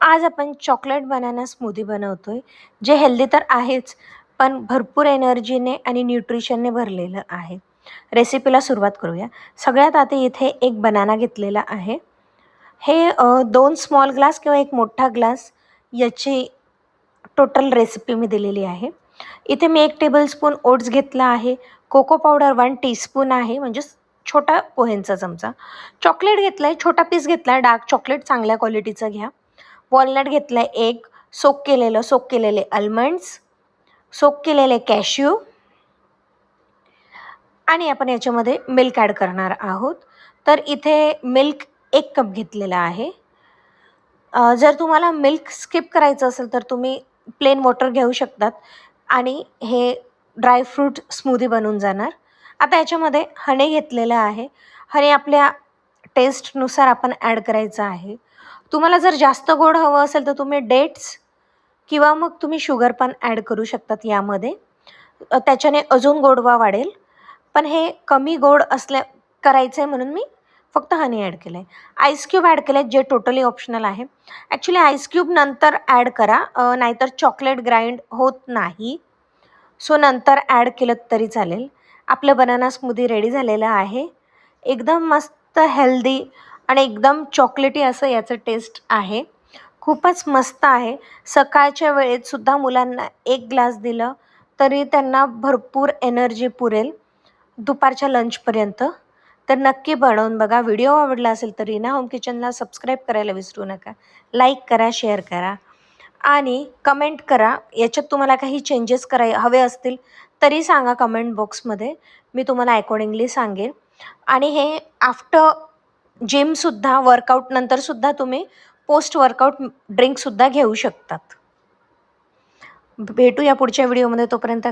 आज आपण chocolate banana smoothie बनवतो आहे जे हेल्दी तर आहेच पण भरपूर एनर्जीने आणि न्यूट्रिशनने भरलेलं आहे. रेसिपीला सुरुवात करूया. सगळ्यात आधी इथे एक बनाना घेतलेला आहे. हे दोन स्मॉल ग्लास किंवा एक मोठा ग्लास याची टोटल रेसिपी मी दिलेली आहे. इथे मी एक टेबलस्पून ओट्स घेतला आहे. कोको पावडर वन टीस्पून आहे म्हणजे छोटा पोह्यांचा चमचा. चॉकलेट घेतला आहे छोटा पीस घेतला आहे डार्क चॉकलेट चांगल्या क्वालिटीचं घ्या. वॉलनट घेतलं आहे एक सोक केलेलं सोक केलेले आल्मंड्स सोक केलेले कॅश्यू आणि आपण याच्यामध्ये मिल्क ॲड करणार आहोत. तर इथे मिल्क एक कप घेतलेला आहे. जर तुम्हाला मिल्क स्किप करायचं असेल तर तुम्ही प्लेन वॉटर घेऊ शकतात आणि हे ड्रायफ्रूट स्मूदी बनून जाणार. आता याच्यामध्ये हनी घेतलेलं आहे. हनी आपल्या टेस्टनुसार आपण ॲड करायचं आहे. तुम्हाला जर जास्त गोड हवं असेल तर तुम्ही डेट्स किंवा मग तुम्ही शुगर पण ॲड करू शकतात यामध्ये. त्याच्याने अजून गोडवा वाढेल. पण हे कमी गोड असल्या करायचं आहे म्हणून मी फक्त हनी ॲड केलं आहे आईस क्यूब ॲड केलं आहे जे टोटली ऑप्शनल आहे. ॲक्च्युली आईस क्यूब नंतर ॲड करा नाहीतर चॉकलेट ग्राइंड होत नाही. सो नंतर ॲड केलं तरी चालेल. आपलं बनाना स्मूदी रेडी झालेलं आहे. एकदम मस्त हेल्दी आणि एकदम चॉकलेटी असं याचं टेस्ट आहे. खूपच मस्त आहे. सकाळच्या वेळेतसुद्धा मुलांना एक ग्लास दिलं तरी त्यांना भरपूर एनर्जी पुरेल दुपारच्या लंचपर्यंत तर नक्की बनवून बघा. व्हिडिओ आवडला असेल तर रीना होम किचनला सबस्क्राईब करायला विसरू नका. लाईक करा शेअर करा. आणि कमेंट करा. याच्यात तुम्हाला काही चेंजेस कराय हवे असतील तरी सांगा कमेंट बॉक्समध्ये मी तुम्हाला अकॉर्डिंगली सांगेन. आणि हे आफ्टर जिमसुद्धा वर्कआउटनंतरसुद्धा तुम्ही पोस्ट वर्कआउट ड्रिंकसुद्धा घेऊ शकतात. भेटूया पुढच्या व्हिडिओमध्ये तोपर्यंत